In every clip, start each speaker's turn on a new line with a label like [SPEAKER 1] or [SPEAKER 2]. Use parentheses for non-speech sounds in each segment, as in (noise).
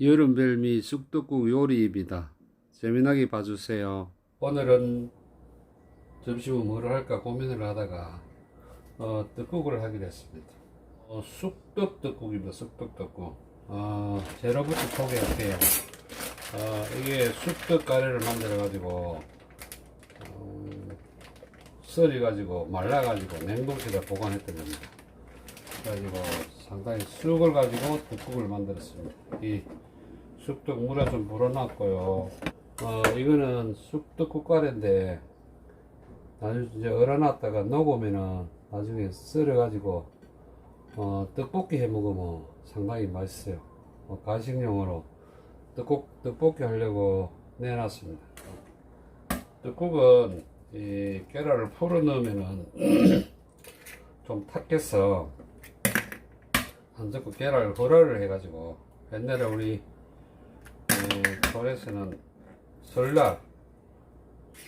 [SPEAKER 1] 여름별미 쑥떡국 요리입니다. 재미나게 봐주세요. 오늘은 점심은 뭐를 할까 고민을 하다가 어, 떡국을 하기로 했습니다. 어, 쑥떡 떡국입니다. 쑥떡 떡국. 어, 재료부터 소개할게요. 어, 이게 쑥떡 가래를 만들어 가지고 어, 썰이 가지고 말라 가지고 냉동실에 보관했던 겁니다. 그래가지고 상당히 쑥을 가지고 떡국을 만들었습니다. 이 쑥떡 물에 좀 불어놨고요. 어, 이거는 쑥떡국 가래인데 나중에 이제 얼어놨다가 녹으면은 나중에 썰어가지고 어, 떡볶이 해 먹으면 상당히 맛있어요. 어, 가식용으로 떡국, 떡볶이 하려고 내놨습니다. 떡국은 이 계란을 풀어 넣으면은 (clears throat) 좀 탁해서 안 듣고 계란을 호라를 해가지고 옛날에 우리 서울에서는 설날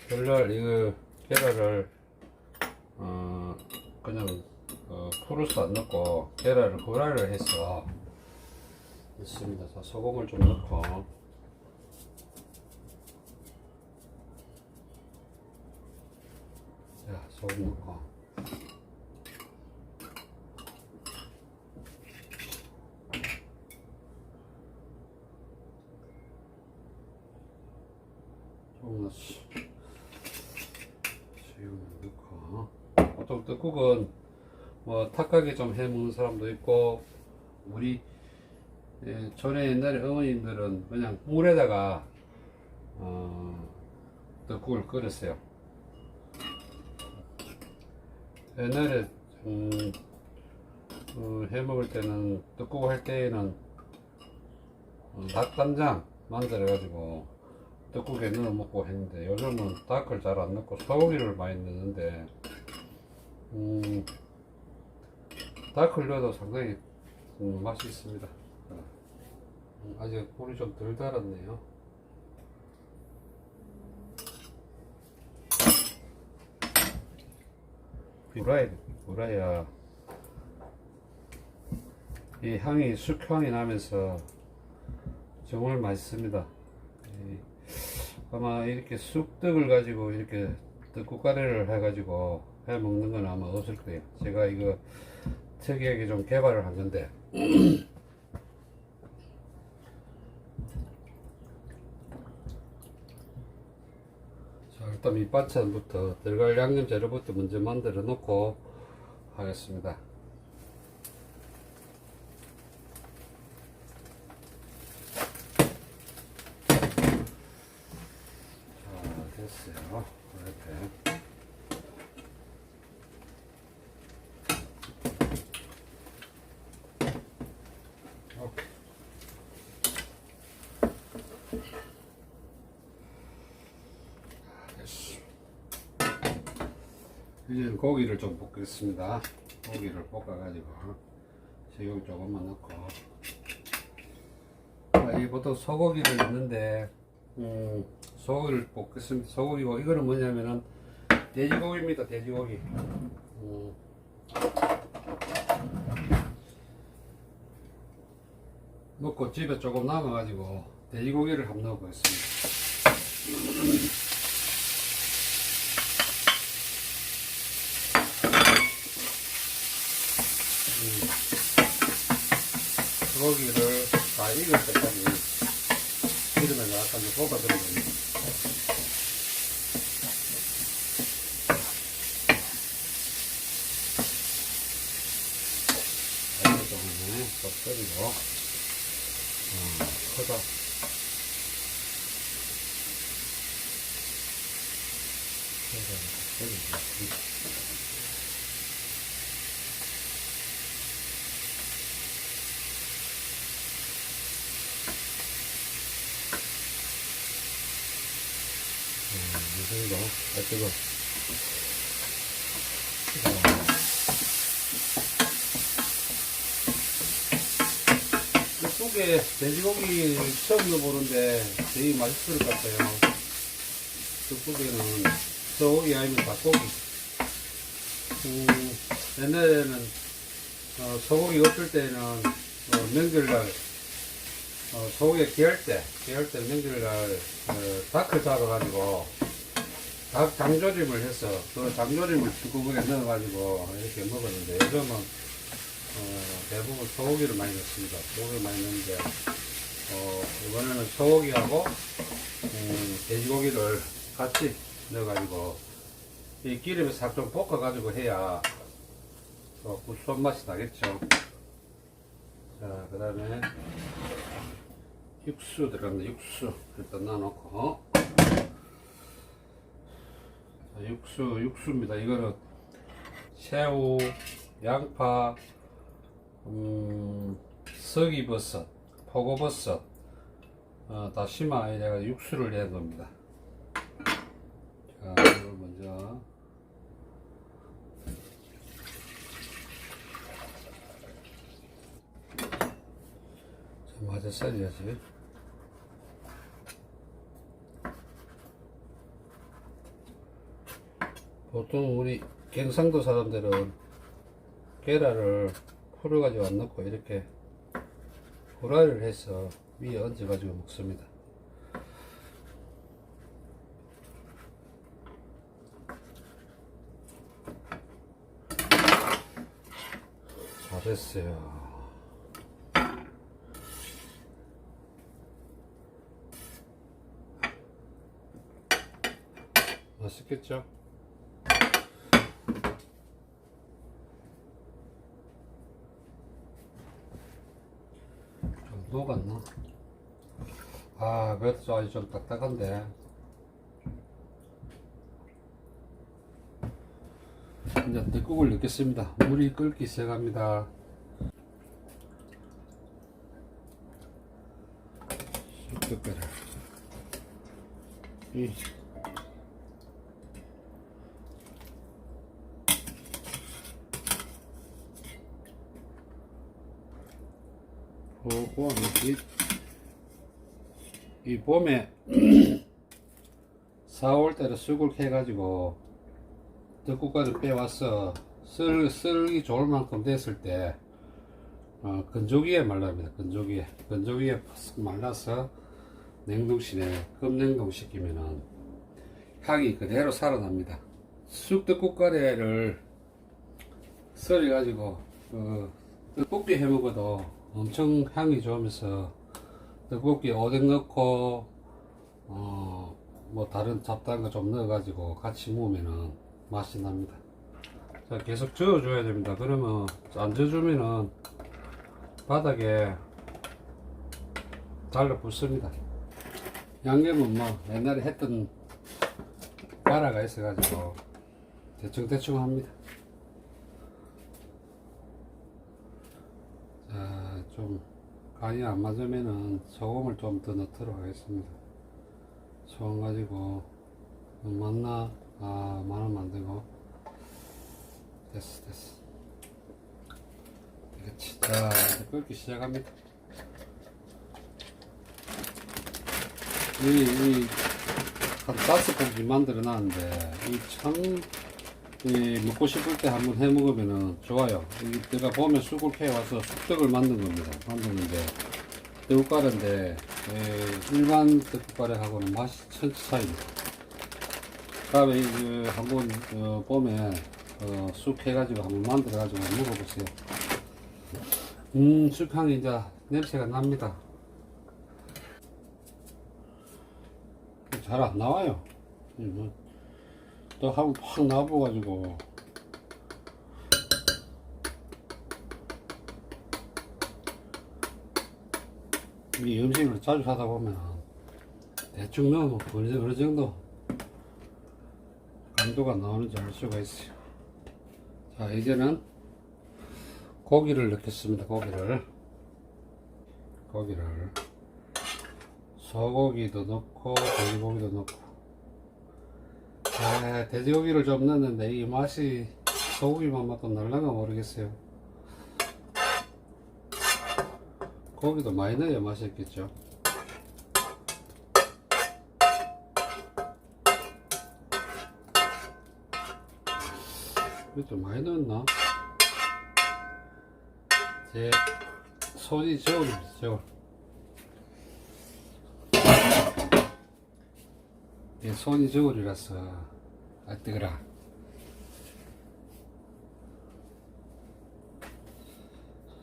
[SPEAKER 1] 설날 이거 계란을 어 그냥 어, 풀어서 안 넣고 계란을 호라를 해서 있습니다. 자, 소금을 좀 넣고 자 소금 넣고 조금 넣었어. 지금 넣고 떡국은 뭐 탁하게 좀 해 먹는 사람도 있고 우리 예, 전에 옛날에 어머님들은 그냥 물에다가 어, 떡국을 끓였어요. 옛날에 음, 어, 해 먹을 때는 떡국 할 때에는 어, 닭간장 만들어 가지고 떡국에 넣어 먹고 했는데 요즘은 닭을 잘 안 넣고 소고기를 많이 넣는데 음, 넣어도 상당히 음, 맛이 있습니다. 어. 음, 아직 불이 좀 덜 달았네요. 불아야 불아야 이 향이 숙향이 나면서 정말 맛있습니다. 이 아마 이렇게 쑥떡을 가지고 이렇게 떡국가래를 해가지고 해 먹는 건 아마 없을 거예요. 제가 이거 특이하게 좀 개발을 한 건데. (clears throat) 자, 일단 밑반찬부터 들어갈 양념 재료부터 먼저 만들어 놓고 하겠습니다. 자, 됐어요. 이렇게. 오케이. 됐어. 이제 고기를 좀 볶겠습니다. 고기를 볶아가지고 식용 조금만 넣고 아, 이 보통 소고기를 넣는데 음, 소고기를 볶겠습니다. 소고기고 이거는 뭐냐면은 돼지고기입니다. 돼지고기. 음. 넣고 집에 조금 남아가지고 돼지고기를 한번 넣어보겠습니다. 음. 소고기를 다 익을 때까지 기름에 넣어서 이제 볶아주는 겁니다. 이거 조금만 더 끓이고, 어, 커서. 이 정도. 아, 뜨거. 이쪽에 돼지고기 처음 넣어보는데 되게 맛있을 것 같아요. 저쪽에는 소고기 아니면 닭고기. 음, 옛날에는 어, 소고기 없을 때는 어, 명절날 어, 소고기 귀할 때, 귀할 때 명절날 어, 닭을 잡아가지고 닭 장조림을 해서 그 장조림을 두꺼비에 넣어가지고 이렇게 먹었는데 요즘은 어, 대부분 소고기를 많이 넣습니다. 소고기를 많이 넣는데 어, 이번에는 소고기하고 음, 돼지고기를 같이 넣어가지고 이 기름에 싹좀 볶아가지고 해야 어, 구수한 맛이 나겠죠. 자, 그 다음에 육수 들어갑니다. 육수 일단 넣어놓고 자, 육수 육수입니다. 이거는 새우, 양파, 음, 석이버섯, 포고버섯, 어, 다시마 이래가 육수를 내는 겁니다. 자, 이걸 먼저 좀 맞아 썰려야지. 보통 우리 경상도 사람들은 계란을 풀을 가지고 안 넣고 이렇게 후라이를 해서 위에 얹어 가지고 먹습니다. 잘했어요. 맛있겠죠? 녹았나? 아, 그래도 아직 좀 딱딱한데. 이제 떡국을 넣겠습니다. 물이 끓기 시작합니다. 쑥떡배를 이 보고 이, 이 봄에 4월 달에 쑥을 캐가지고 떡국가를 빼와서 썰, 썰기 좋을 만큼 됐을 때 어, 건조기에 말랍니다. 건조기에 건조기에 푹 말라서 냉동실에 급냉동 시키면은 향이 그대로 살아납니다. 쑥떡국가래를 썰어가지고 어, 떡볶이 해 먹어도 엄청 향이 좋으면서 떡볶이 오뎅 넣고 어, 뭐 다른 잡다한 거 좀 넣어 가지고 같이 먹으면은 맛이 납니다. 자 계속 저어 줘야 됩니다. 그러면 안 저어주면은 바닥에 달라붙습니다. 양념은 뭐 옛날에 했던 가라가 있어 가지고 대충 대충 합니다. 자, 좀 간이 안 맞으면은 소금을 좀 더 넣도록 하겠습니다. 소금 가지고 음, 맞나? 아, 안 되고 됐어, 됐어. 되겠지. 자, 이제 끓기 시작합니다. 이, 이, 한 다섯 봉지 만들어 놨는데, 이 참, 이 먹고 싶을 때 한번 해 먹으면은 좋아요. 이 내가 보면 쑥을 캐와서 쑥떡을 만든 겁니다. 만드는데, 떡국가래인데, 에, 일반 떡국가래하고는 맛이 천지 차이입니다. 다음에 그 한번 어, 봄에 어, 쑥 해가지고 한번 만들어가지고 먹어보세요. 음, 쑥향이 이제 냄새가 납니다. 잘 안 나와요. 이 뭐, 또 한번 확 놔봐가지고. 이 음식을 자주 하다 보면 대충 넣으면 어느 정도 강도가 나오는지 알 수가 있어요. 자, 이제는 고기를 넣겠습니다. 고기를. 고기를. 소고기도 넣고, 돼지고기도 넣고. 아, 돼지고기를 좀 넣었는데 이 맛이 소고기만 맛도 날라가 모르겠어요. 고기도 많이 넣어야 맛있겠죠. 좀 많이 넣었나? 제 손이 저울입니다, 저울. 이게 손이 저울이라서 아 뜨거라.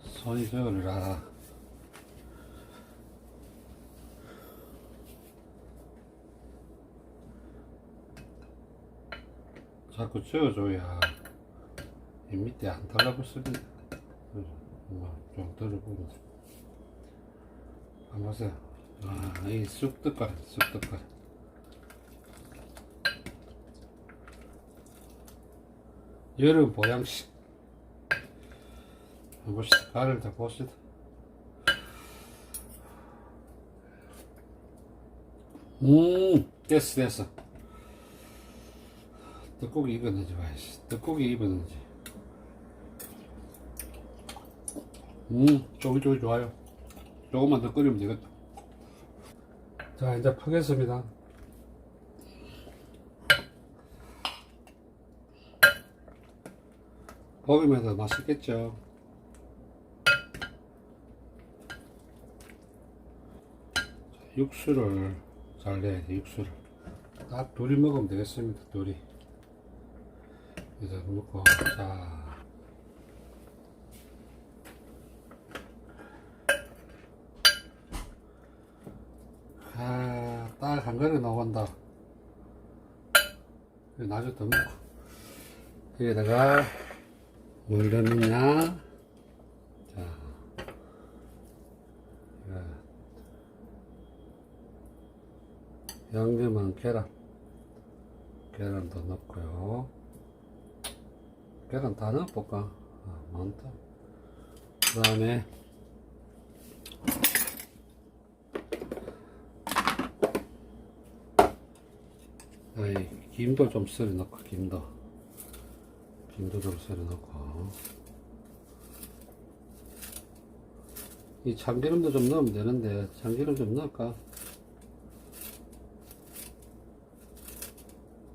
[SPEAKER 1] 손이 저울이라. 자꾸 저어줘야 이 밑에 안 달라붙습니다 좀 들어보면. 한번 보세요. 아, 이 쑥떡가리 쑥떡가리 여름 보양식. 봅시다 가를 다 봅시다. 음 됐어 됐어. 떡고기 익었는지 봐야지. 떡고기 익었는지. 음 쫄깃쫄깃 좋아요. 조금만 더 끓이면 되겠다. 자 이제 파겠습니다 더 맛있겠죠 자, 육수를 잘 내야 돼 육수를 딱 둘이 먹으면 되겠습니다 둘이 이제 먹고 자 아, 딱 한 그릇 나온다. 나중에 더 먹고. 여기다가, 뭘 넣느냐? 자. 양념은 계란. 계란도 넣고요. 계란 다 넣어볼까? 아, 많다. 그 다음에, 김도 좀 썰어 넣고, 김도. 김도 좀 넣고. 이 참기름도 좀 넣으면 되는데, 참기름 좀 넣을까?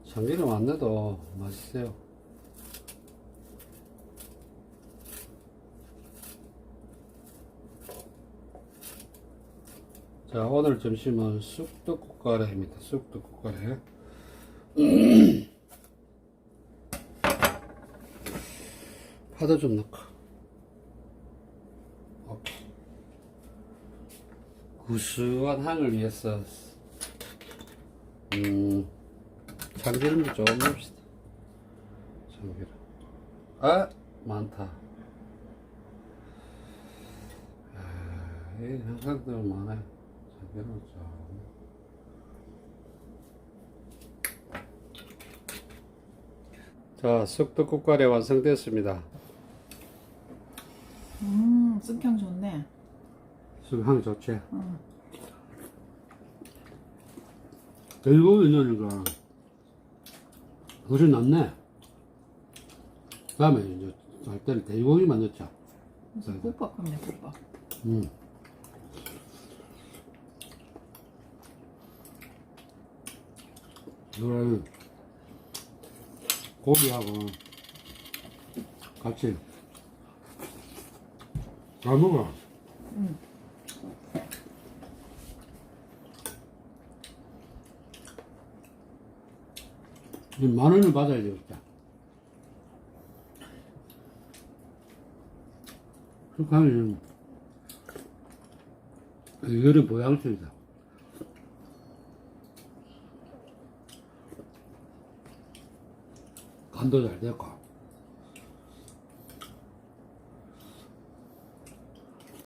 [SPEAKER 1] 참기름 안 넣어도 맛있어요. 자, 오늘 점심은 쑥떡국가래입니다. 쑥떡국가래. (clears throat) 파도 좀 넣고. 오케이. 구수한 향을 위해서, 음, 참기름도 좀 넣읍시다. 참기름. 아, 많다. 아, 이 항상들 많아요. 참기름 좀. 자, 쑥떡국가래 완성됐습니다.
[SPEAKER 2] 음, 쑥향 좋네.
[SPEAKER 1] 쑥향 좋지?
[SPEAKER 2] 응.
[SPEAKER 1] 돼지고기 넣으니까 훨씬 낫네. 다음에 이제 할 때는 돼지고기만 넣자.
[SPEAKER 2] 무슨 국밥 같네, 국밥.
[SPEAKER 1] 음. 이거를 고기하고 같이 잘 먹어.
[SPEAKER 2] 응.
[SPEAKER 1] 이만 원을 받아야 되겠다. 그렇게 하면 이거는 보양식이다. 간도 잘 됐고.